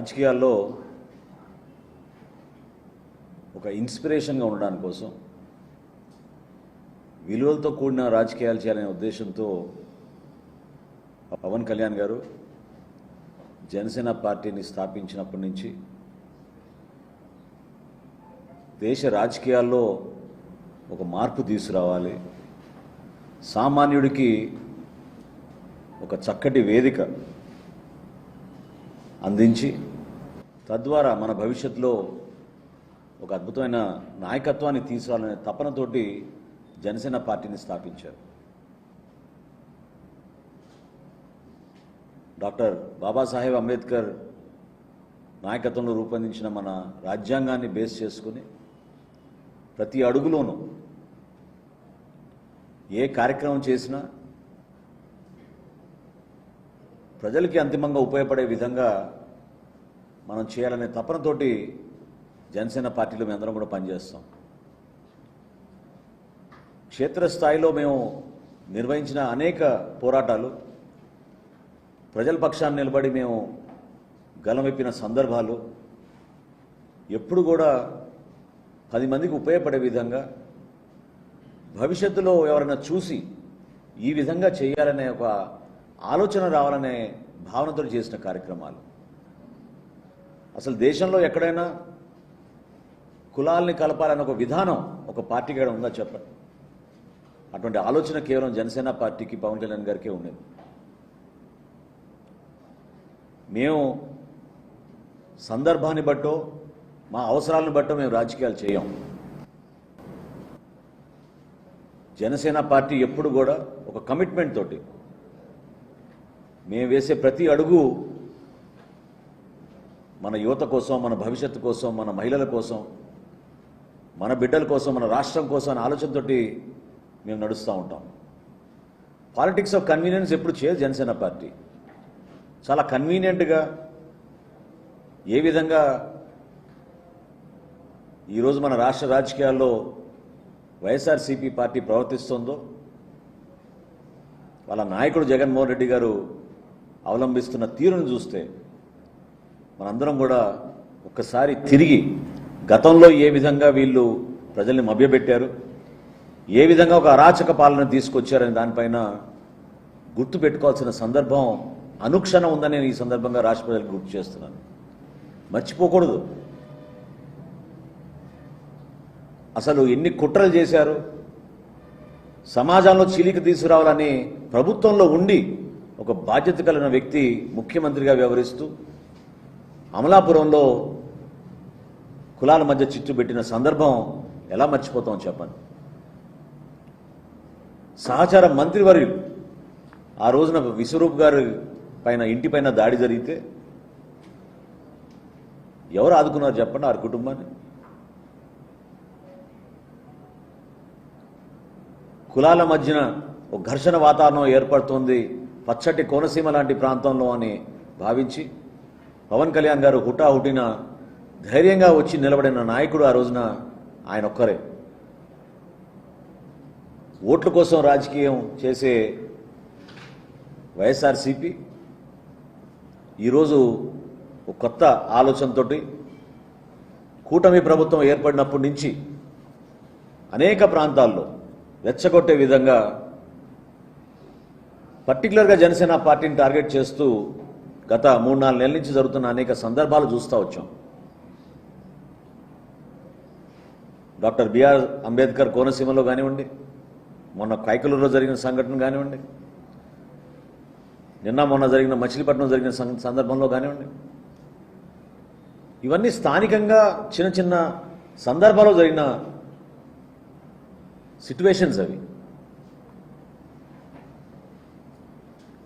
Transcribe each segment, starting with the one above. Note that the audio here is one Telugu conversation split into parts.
రాజకీయాల్లో ఒక ఇన్స్పిరేషన్గా ఉండడానికి కోసం విలువలతో కూడిన రాజకీయాలు చేయాలనే ఉద్దేశంతో పవన్ కళ్యాణ్ గారు జనసేన పార్టీని స్థాపించినప్పటి నుంచి దేశ రాజకీయాల్లో ఒక మార్పు తీసుకురావాలి. సామాన్యుడికి ఒక చక్కటి వేదిక అందించి తద్వారా మన భవిష్యత్తులో ఒక అద్భుతమైన నాయకత్వాన్ని తీసుకోవాలనే తపనతోటి జనసేన పార్టీని స్థాపించారు. డాక్టర్ బాబాసాహెబ్ అంబేద్కర్ నాయకత్వంలో రూపొందించిన మన రాజ్యాంగాన్ని బేస్ చేసుకుని ప్రతి అడుగులోనూ ఏ కార్యక్రమం చేసినా ప్రజలకి అంతిమంగా ఉపయోగపడే విధంగా మనం చేయాలనే తపనతోటి జనసేన పార్టీలో మేము అందరం కూడా పనిచేస్తాం. క్షేత్రస్థాయిలో మేము నిర్వహించిన అనేక పోరాటాలు ప్రజల పక్షాన్ని నిలబడి మేము గలమెప్పిన సందర్భాలు ఎప్పుడు కూడా పది మందికి ఉపయోగపడే విధంగా భవిష్యత్తులో ఎవరైనా చూసి ఈ విధంగా చేయాలనే ఒక ఆలోచన రావాలనే భావనతో చేసిన కార్యక్రమాలు. అసలు దేశంలో ఎక్కడైనా కులాల్ని కలపాలని ఒక విధానం ఒక పార్టీకి కూడా ఉందా చెప్పండి. అటువంటి ఆలోచన కేవలం జనసేన పార్టీకి పవన్ కళ్యాణ్ గారికే ఉండేది. మేము సందర్భాన్ని బట్టో మా అవసరాలను బట్టో మేము రాజకీయాలు చేయం. జనసేన పార్టీ ఎప్పుడు కూడా ఒక కమిట్మెంట్ తోటి మేము వేసే ప్రతి అడుగు మన యువత కోసం మన భవిష్యత్తు కోసం మన మహిళల కోసం మన బిడ్డల కోసం మన రాష్ట్రం కోసం అనే ఆలోచనతోటి మేము నడుస్తూ ఉంటాం. పాలిటిక్స్ ఆఫ్ కన్వీనియన్స్ ఎప్పుడు చేయదు జనసేన పార్టీ. చాలా కన్వీనియంట్గా ఏ విధంగా ఈరోజు మన రాష్ట్ర రాజకీయాల్లో వైఎస్ఆర్సీపీ పార్టీ ప్రవర్తిస్తుందో వాళ్ళ నాయకుడు జగన్మోహన్ రెడ్డి గారు అవలంబిస్తున్న తీరును చూస్తే మనందరం కూడా ఒక్కసారి తిరిగి గతంలో ఏ విధంగా వీళ్ళు ప్రజల్ని మభ్యపెట్టారు ఏ విధంగా ఒక అరాచక పాలన తీసుకొచ్చారని దానిపైన గుర్తు పెట్టుకోవాల్సిన సందర్భం అనుక్షణం ఉందని నేను ఈ సందర్భంగా రాష్ట్ర ప్రజలకు గుర్తు చేస్తున్నాను. మర్చిపోకూడదు. అసలు ఎన్ని కుట్రలు చేశారు సమాజంలో చీలిక తీసుకురావాలని ప్రభుత్వంలో ఉండి ఒక బాధ్యత కలిగిన వ్యక్తి ముఖ్యమంత్రిగా వ్యవహరిస్తూ అమలాపురంలో కులాల మధ్య చిచ్చు పెట్టిన సందర్భం ఎలా మర్చిపోతాం చెప్పండి? సహచార మంత్రివర్యులు ఆ రోజున విశ్వరూప్ గారి పైన ఇంటి పైన దాడి జరిగితే ఎవరు ఆదుకున్నారు చెప్పండి ఆ కుటుంబాన్ని? కులాల మధ్యన ఒక ఘర్షణ వాతావరణం ఏర్పడుతుంది పచ్చటి కోనసీమ లాంటి ప్రాంతంలో అని భావించి పవన్ కళ్యాణ్ గారు హుటాహుటిన ధైర్యంగా వచ్చి నిలబడిన నాయకుడు ఆ రోజున ఆయన ఒక్కరే. ఓట్ల కోసం రాజకీయం చేసే వైఎస్ఆర్సిపి ఈరోజు ఒక కొత్త ఆలోచనతోటి కూటమి ప్రభుత్వం ఏర్పడినప్పటి నుంచి అనేక ప్రాంతాల్లో వెచ్చగొట్టే విధంగా పర్టికులర్గా జనసేన పార్టీని టార్గెట్ చేస్తూ గత మూడు నాలుగు నెలల నుంచి జరుగుతున్న అనేక సందర్భాలు చూస్తూ వచ్చాం. డాక్టర్ బిఆర్ అంబేద్కర్ కోనసీమలో కానివ్వండి మొన్న కైకలూరులో జరిగిన సంఘటన కానివ్వండి నిన్న మొన్న జరిగిన మచిలీపట్నం జరిగిన సం- సందర్భంలో కానివ్వండి ఇవన్నీ స్థానికంగా చిన్న చిన్న సందర్భాల్లో జరిగిన సిట్యువేషన్స్ అవి.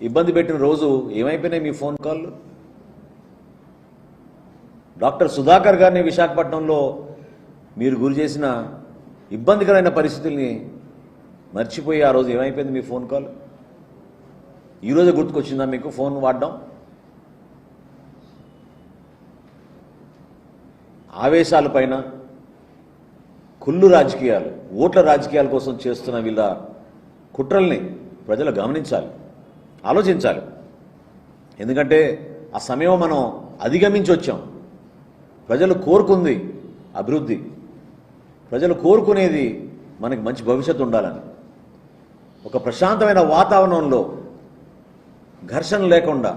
ఇబ్బంది పెట్టిన రోజు ఏమైపోయినాయి మీ ఫోన్ కాల్లు? డాక్టర్ సుధాకర్ గారిని విశాఖపట్నంలో మీరు గురి చేసిన ఇబ్బందికరమైన పరిస్థితుల్ని మర్చిపోయి ఆ రోజు ఏమైపోయింది మీ ఫోన్ కాల్? ఈరోజు గుర్తుకొచ్చిందా మీకు ఫోన్ వాడడం? ఆవేశాలపైన కుళ్ళు రాజకీయాలు ఓట్ల రాజకీయాల కోసం చేస్తున్న వీళ్ళ కుట్రల్ని ప్రజలు గమనించాలి. ఆలోచించాలి. ఎందుకంటే ఆ సమయం మనం అధిగమించి వచ్చాం ప్రజలు కోరుకుంది అభివృద్ధి. ప్రజలు కోరుకునేది మనకి మంచి భవిష్యత్తు ఉండాలని. ఒక ప్రశాంతమైన వాతావరణంలో ఘర్షణ లేకుండా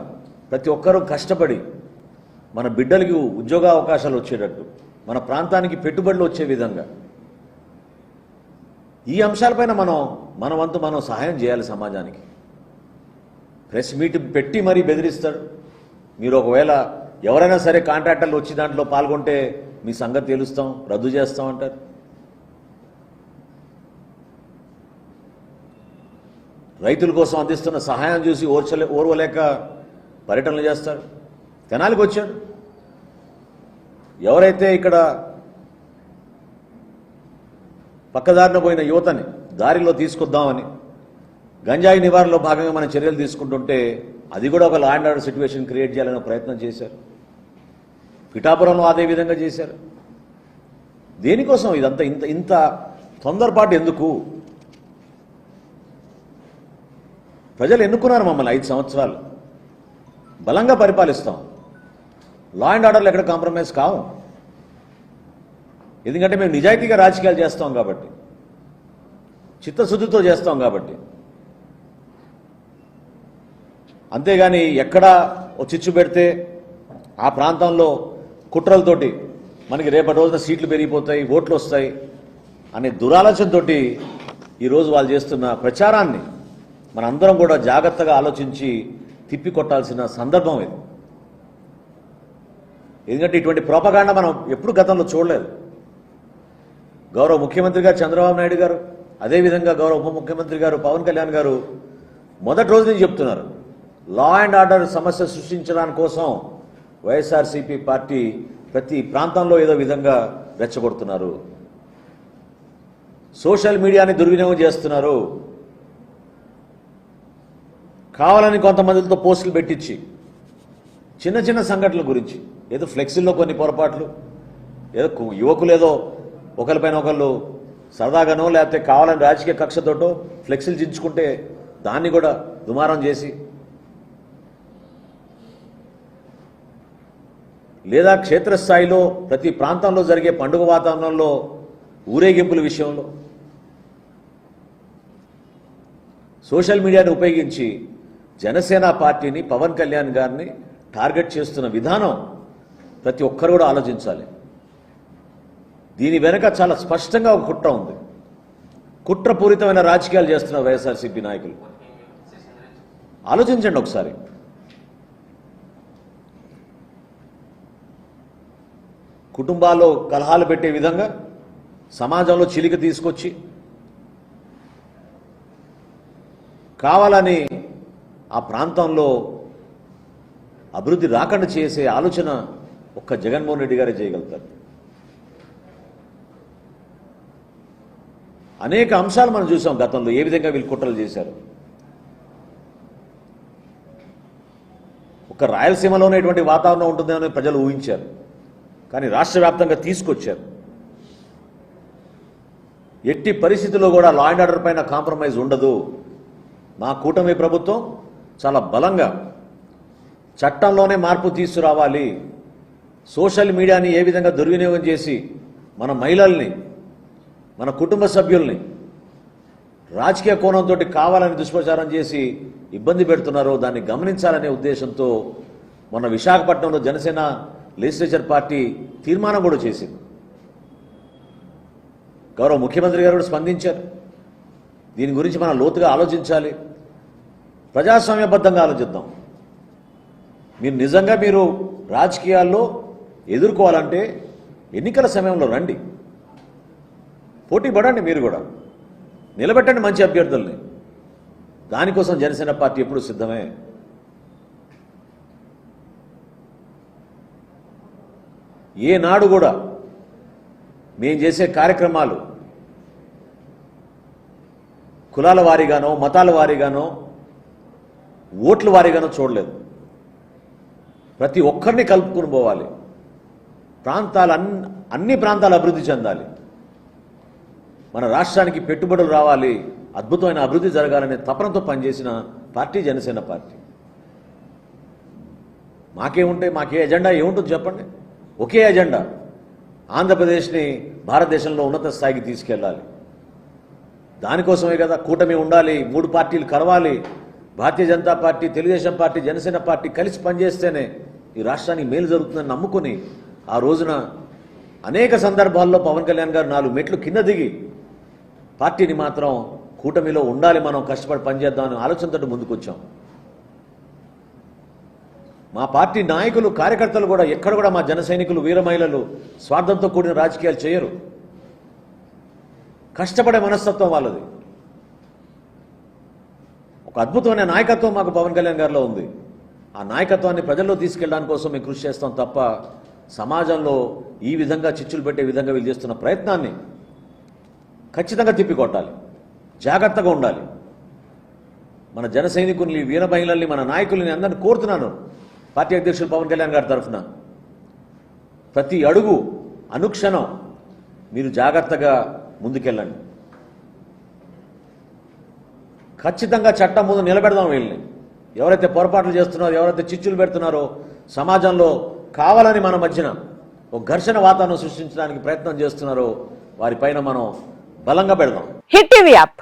ప్రతి ఒక్కరూ కష్టపడి మన బిడ్డలకి ఉద్యోగ అవకాశాలు వచ్చేటట్టు మన ప్రాంతానికి పెట్టుబడులు వచ్చే విధంగా ఈ అంశాలపైన మనం మన వంతు మనం సహాయం చేయాలి సమాజానికి. ప్రెస్ మీట్ పెట్టి మరీ బెదిరిస్తాడు మీరు ఒకవేళ ఎవరైనా సరే కాంట్రాక్టర్లు వచ్చి దాంట్లో పాల్గొంటే మీ సంగతి తెలుస్తాం రద్దు చేస్తాం అంటారు. రైతుల కోసం అందిస్తున్న సహాయం చూసి ఓర్చలే ఓర్వలేక పర్యటనలు చేస్తారు. తెనాలికి వచ్చాడు. ఎవరైతే ఇక్కడ పక్కదారిన పోయిన యువతని దారిలో తీసుకొద్దామని గంజాయి నివారణలో భాగంగా మనం చర్యలు తీసుకుంటుంటే అది కూడా ఒక law and order situation create చేయాలనే ప్రయత్నం చేశారు. పిఠాపురంలో అదే విధంగా చేశారు. దేనికోసం ఇదంతా ఇంత ఇంత తొందరపాటు ఎందుకు? ప్రజలు ఎన్నుకున్నారు మమ్మల్ని ఐదు సంవత్సరాలు. బలంగా పరిపాలిస్తాం. లా అండ్ ఆర్డర్లు ఎక్కడ కాంప్రమైజ్ కావు. ఎందుకంటే మేము నిజాయితీగా రాజకీయాలు చేస్తాం కాబట్టి చిత్తశుద్ధితో చేస్తాం కాబట్టి. అంతేగాని ఎక్కడ చిచ్చు పెడితే ఆ ప్రాంతంలో కుట్రలతోటి మనకి రేపటి రోజున సీట్లు పెరిగిపోతాయి ఓట్లు వస్తాయి అనే దురాలోచనతోటి ఈరోజు వాళ్ళు చేస్తున్న ప్రచారాన్ని మనందరం కూడా జాగ్రత్తగా ఆలోచించి తిప్పి కొట్టాల్సిన సందర్భం ఇది. ఎందుకంటే ఇటువంటి ప్రోపగాండ మనం ఎప్పుడు గతంలో చూడలేదు. గౌరవ ముఖ్యమంత్రి గారు చంద్రబాబు నాయుడు గారు అదేవిధంగా గౌరవ ఉప ముఖ్యమంత్రి గారు పవన్ కళ్యాణ్ గారు మొదటి రోజు నుంచి చెప్తున్నారు. లా అండ్ ఆర్డర్ సమస్య సృష్టించడానికి కోసం వైఎస్ఆర్సీపీ పార్టీ ప్రతి ప్రాంతంలో ఏదో విధంగా రెచ్చగొడుతున్నారు. సోషల్ మీడియాని దుర్వినియోగం చేస్తున్నారు. కావాలని కొంతమందితో పోస్టులు పెట్టించి చిన్న చిన్న సంఘటనల గురించి ఏదో ఫ్లెక్సీల్లో కొన్ని పొరపాట్లు ఏదో యువకులు ఏదో ఒకరిపైన ఒకళ్ళు సరదాగానో లేకపోతే కావాలని రాజకీయ కక్షతోటో ఫ్లెక్సీలు చించుకుంటే దాన్ని కూడా దుమారం చేసి లేదా క్షేత్రస్థాయిలో ప్రతి ప్రాంతంలో జరిగే పండుగ వాతావరణంలో ఊరేగింపుల విషయంలో. సోషల్ మీడియాను ఉపయోగించి జనసేన పార్టీని పవన్ కళ్యాణ్ గారిని టార్గెట్ చేస్తున్న విధానం ప్రతి ఒక్కరు కూడా ఆలోచించాలి. దీని వెనుక చాలా స్పష్టంగా ఒక కుట్ర ఉంది. కుట్రపూరితమైన రాజకీయాలు చేస్తున్న వైఎస్ఆర్సీపీ నాయకులు. ఆలోచించండి ఒకసారి. కుటుంబాల్లో కలహాలు పెట్టే విధంగా సమాజంలో చిలిక తీసుకొచ్చి కావాలని ఆ ప్రాంతంలో అభివృద్ధి రాకుండా చేసే ఆలోచన ఒక్క జగన్మోహన్ రెడ్డి గారే చేయగలుగుతారు. అనేక అంశాలు మనం చూసాం గతంలో ఏ విధంగా వీళ్ళు కుట్రలు చేశారు. ఒక రాయలసీమలోనే ఉన్నటువంటి వాతావరణం ఉంటుందని ప్రజలు ఊహించారు. కానీ రాష్ట్ర వ్యాప్తంగా తీసుకొచ్చారు. ఎట్టి పరిస్థితుల్లో కూడా లా అండ్ ఆర్డర్ పైన కాంప్రమైజ్ ఉండదు. మా కూటమి ప్రభుత్వం చాలా బలంగా చట్టంలోనే మార్పు తీసుకురావాలి. సోషల్ మీడియాని ఏ విధంగా దుర్వినియోగం చేసి మన మహిళల్ని మన కుటుంబ సభ్యుల్ని రాజకీయ కోణంతో కావాలని దుష్ప్రచారం చేసి ఇబ్బంది పెడుతున్నారో దాన్ని గమనించాలనే ఉద్దేశంతో మొన్న విశాఖపట్నంలో జనసేన లెజిస్లేచర్ పార్టీ తీర్మానం కూడా చేసింది. గౌరవ ముఖ్యమంత్రి గారు కూడా స్పందించారు. దీని గురించి మనం లోతుగా ఆలోచించాలి. ప్రజాస్వామ్యబద్ధంగా ఆలోచిద్దాం. మీరు నిజంగా మీరు రాజకీయాల్లో ఎదుర్కోవాలంటే ఎన్నికల సమయంలో రండి. పోటీ పడండి మీరు కూడా. నిలబెట్టండి మంచి అభ్యర్థుల్ని. దానికోసం జనసేన పార్టీ ఎప్పుడు సిద్ధమే. ఏనాడు కూడా మేము చేసే కార్యక్రమాలు కులాల వారీగానో మతాల వారీగానో ఓట్ల వారీగానో చూడలేదు. ప్రతి ఒక్కరిని కలుపుకుని పోవాలి. ప్రాంతాలు అన్ని అన్ని ప్రాంతాలు అభివృద్ధి చెందాలి. మన రాష్ట్రానికి పెట్టుబడులు రావాలి అద్భుతమైన అభివృద్ధి జరగాలనే తపనతో పనిచేసిన పార్టీ జనసేన పార్టీ. మాకేముంటే మాకే ఎజెండా ఏముంటుంది చెప్పండి? ఒకే ఎజెండా ఆంధ్రప్రదేశ్ని భారతదేశంలో ఉన్నత స్థాయికి తీసుకెళ్ళాలి. దానికోసమే కదా కూటమి ఉండాలి మూడు పార్టీలు కలవాలి. Bharatiya Janata party Telugu Desam party Janasena party కలిసి పనిచేస్తేనే ఈ రాష్ట్రానికి మేలు జరుగుతుందని నమ్ముకుని ఆ రోజున అనేక సందర్భాల్లో పవన్ కళ్యాణ్ గారు నాలుగు మెట్లు కింద దిగి పార్టీని మాత్రం కూటమిలో ఉండాలి మనం కష్టపడి పనిచేద్దామని ఆలోచనతో ముందుకొచ్చాం. మా పార్టీ నాయకులు కార్యకర్తలు కూడా ఎక్కడ కూడా మా జన సైనికులు వీర మహిళలు స్వార్థంతో కూడిన రాజకీయాలు చేయరు. కష్టపడే మనస్తత్వం వాళ్ళది. ఒక అద్భుతమైన నాయకత్వం మాకు పవన్ కళ్యాణ్ గారిలో ఉంది. ఆ నాయకత్వాన్ని ప్రజల్లో తీసుకెళ్ళడానికి కోసం మేము కృషి చేస్తాం తప్ప సమాజంలో ఈ విధంగా చిచ్చులు పెట్టే విధంగా వీళ్ళు చేస్తున్న ప్రయత్నాన్ని ఖచ్చితంగా తిప్పికొట్టాలి. జాగ్రత్తగా ఉండాలి. మన జన సైనికుల్ని వీర మహిళల్ని మన నాయకుల్ని అందరిని కోరుతున్నాను. పార్టీ అధ్యక్షులు పవన్ కళ్యాణ్ గారి తరఫున ప్రతి అడుగు అనుక్షణం మీరు జాగ్రత్తగా ముందుకెళ్ళండి. ఖచ్చితంగా చట్టం ముందు నిలబెడదాం వీళ్ళని. ఎవరైతే పొరపాట్లు చేస్తున్నారో ఎవరైతే చిచ్చులు పెడుతున్నారో సమాజంలో కావాలని మన మధ్యన ఒక ఘర్షణ వాతావరణం సృష్టించడానికి ప్రయత్నం చేస్తున్నారో వారిపైన మనం బలంగా పెడదాం. Hit TV app.